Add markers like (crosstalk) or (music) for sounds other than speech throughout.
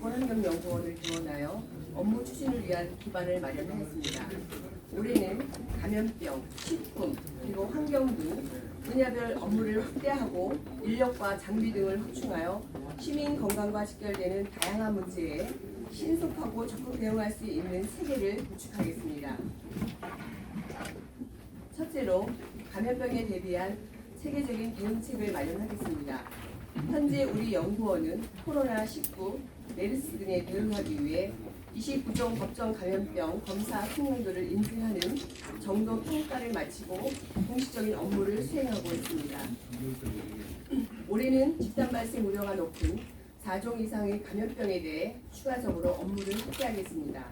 보건환경연구원을 기원하여 업무 추진을 위한 기반을 마련하였습니다. 올해는 감염병, 식품, 그리고 환경 등 분야별 업무를 확대하고 인력과 장비 등을 확충하여 시민 건강과 직결되는 다양한 문제에 신속하고 적극 대응할 수 있는 세계를 구축하겠습니다. 첫째로 감염병에 대비한 세계적인 대응책을 마련하겠습니다. 현재 우리 연구원은 코로나19, 메르스 등에 대응하기 위해 29종 법정 감염병 검사 숙련도를 인증하는 정도 평가를 마치고 공식적인 업무를 수행하고 있습니다. 올해는 집단 발생 우려가 높은 4종 이상의 감염병에 대해 추가적으로 업무를 확대하겠습니다.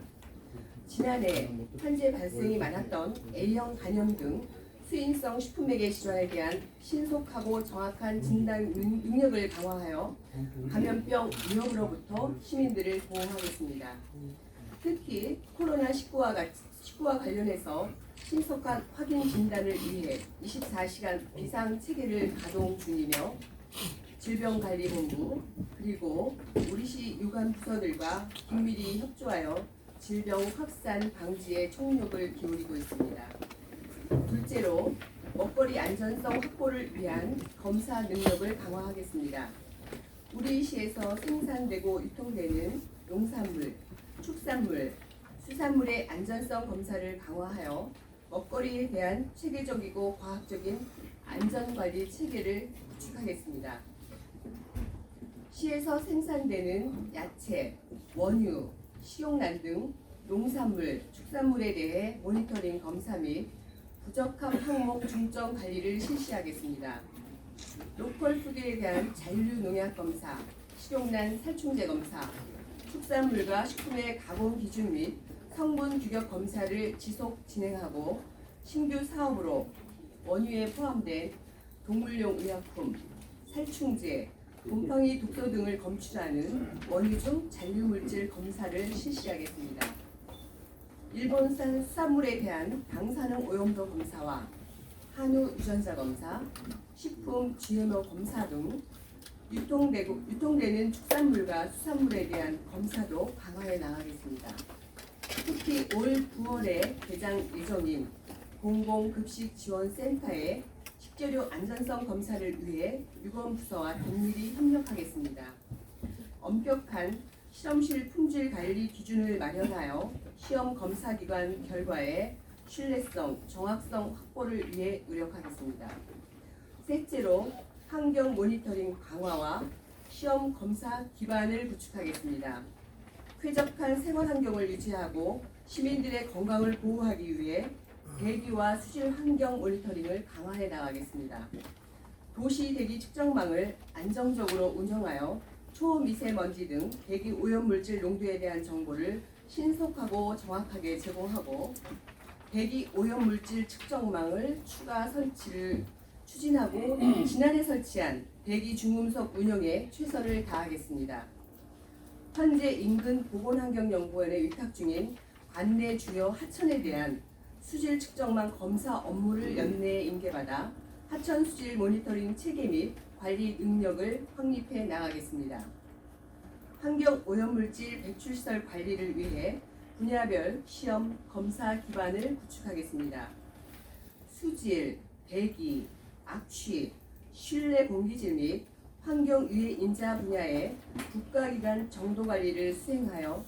지난해 현재 발생이 많았던 A형 간염 등 수인성 식품매개 질환에 대한 신속하고 정확한 진단 능- 능력을 강화하여 감염병 위험으로부터 시민들을 보호하겠습니다. 특히 코로나19와, 19와 관련해서 신속한 확인 진단을 위해 24시간 비상 체계를 가동 중이며 질병관리본부 그리고 우리시 유관 부서들과 긴밀히 협조하여 질병 확산 방지에 총력을 기울이고 있습니다. 둘째로 먹거리 안전성 확보를 위한 검사 능력을 강화하겠습니다. 우리 시에서 생산되고 유통되는 농산물, 축산물, 수산물의 안전성 검사를 강화하여 먹거리에 대한 체계적이고 과학적인 안전관리 체계를 구축하겠습니다. 시에서 생산되는 야채, 원유, 식용란 등 농산물, 축산물에 대해 모니터링 검사 및 부적합 항목 중점 관리를 실시하겠습니다. 로컬 푸드에 대한 잔류 농약 검사, 식용란 살충제 검사, 축산물과 식품의 가공 기준 및 성분 규격 검사를 지속 진행하고 신규 사업으로 원유에 포함된 동물용 의약품, 살충제, 곰팡이 독소 등을 검출하는 원유 중 잔류 물질 검사를 실시하겠습니다. 일본산 수산물에 대한 방사능 오염도 검사와 한우 유전자 검사, 식품 GMO 검사 등 유통되고, 유통되는 축산물과 수산물에 대한 검사도 강화해 나가겠습니다. 특히 올 9월에 개장 예정인 공공급식지원센터의 식재료 안전성 검사를 위해 유검부서와 긴밀히 협력하겠습니다. 엄격한 실험실 품질 관리 기준을 마련하여 시험 검사 기관 결과의 신뢰성, 정확성 확보를 위해 노력하겠습니다. 셋째로 환경 모니터링 강화와 시험 검사 기반을 구축하겠습니다. 쾌적한 생활 환경을 유지하고 시민들의 건강을 보호하기 위해 대기와 수질 환경 모니터링을 강화해 나가겠습니다. 도시 대기 측정망을 안정적으로 운영하여 초미세먼지 등 대기 오염물질 농도에 대한 정보를 신속하고 정확하게 제공하고 대기 오염물질 측정망을 추가 설치를 추진하고 (clears throat) 지난해 설치한 대기 중금속 운영에 최선을 다하겠습니다. 현재 인근 보건환경연구원에 위탁 중인 관내 주요 하천에 대한 수질 측정망 검사 업무를 연내에 인계받아 하천 수질 모니터링 체계 및 관리 능력을 확립해 나가겠습니다. 환경 오염물질 배출시설 관리를 위해 분야별 시험 검사 기반을 구축하겠습니다. 수질, 대기, 악취, 실내 공기질 및 환경 유해 인자 분야의 국가기관 정도 관리를 수행하여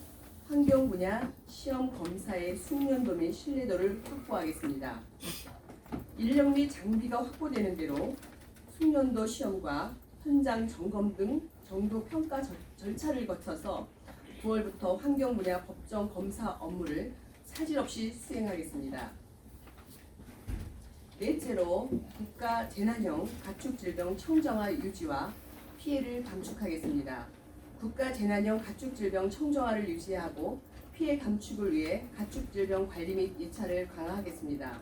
환경 분야 시험 검사의 숙련도 및 신뢰도를 확보하겠습니다. 인력 및 장비가 확보되는 대로 숙련도 시험과 현장 점검 등 정도 평가 절- 절차를 거쳐서 9월부터 환경 분야 법정 검사 업무를 차질 없이 수행하겠습니다. 넷째로 국가 재난형 가축질병 청정화 유지와 피해를 감축하겠습니다. 국가 재난형 가축질병 청정화를 유지하고 피해 감축을 위해 가축질병 관리 및 예찰을 강화하겠습니다.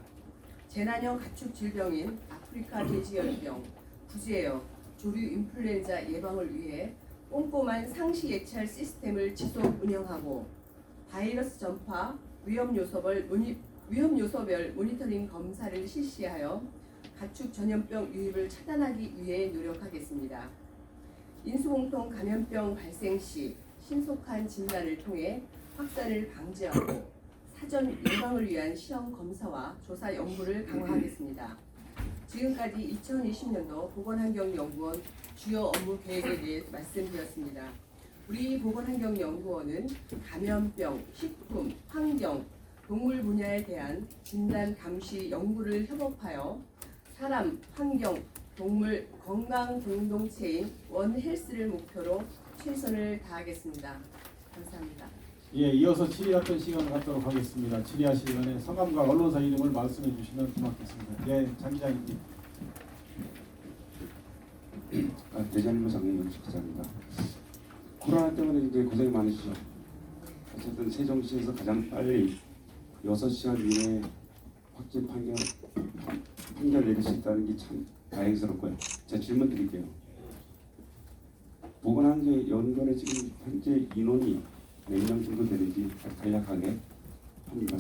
재난형 가축질병인 아프리카 돼지열병, 구제역, 조류 인플루엔자 예방을 위해 꼼꼼한 상시 예찰 시스템을 지속 운영하고 바이러스 전파 위험 요소별 모니, 위험 요소별 모니터링 검사를 실시하여 가축 전염병 유입을 차단하기 위해 노력하겠습니다. 인수공통 감염병 발생 시 신속한 진단을 통해 확산을 방지하고 사전 예방을 위한 시험 검사와 조사 연구를 강화하겠습니다. 지금까지 2020년도 보건환경연구원 주요 업무 계획에 대해 말씀드렸습니다. 우리 보건환경연구원은 감염병, 식품, 환경, 동물 분야에 대한 진단 감시 연구를 협업하여 사람, 환경, 동물 건강 공동체인 원헬스를 목표로 최선을 다하겠습니다. 감사합니다. 예, 이어서 질의답변 시간을 갖도록 하겠습니다. 질의하실 전에 성함과 언론사 이름을 말씀해 주시면 고맙겠습니다. 네, 장 기자님. 아, 대전일보 장민영 기자입니다. 코로나 때문에 이제 고생 많으시죠. 어쨌든 세종시에서 가장 빨리 6시간 이내에 확진 판결, 판결 내릴 수 있다는 게 참 다행스럽고요. 제가 질문 드릴게요. 보건환경연구원에 지금 현재 인원이 몇 명 정도 되는지 간략하게 한 말씀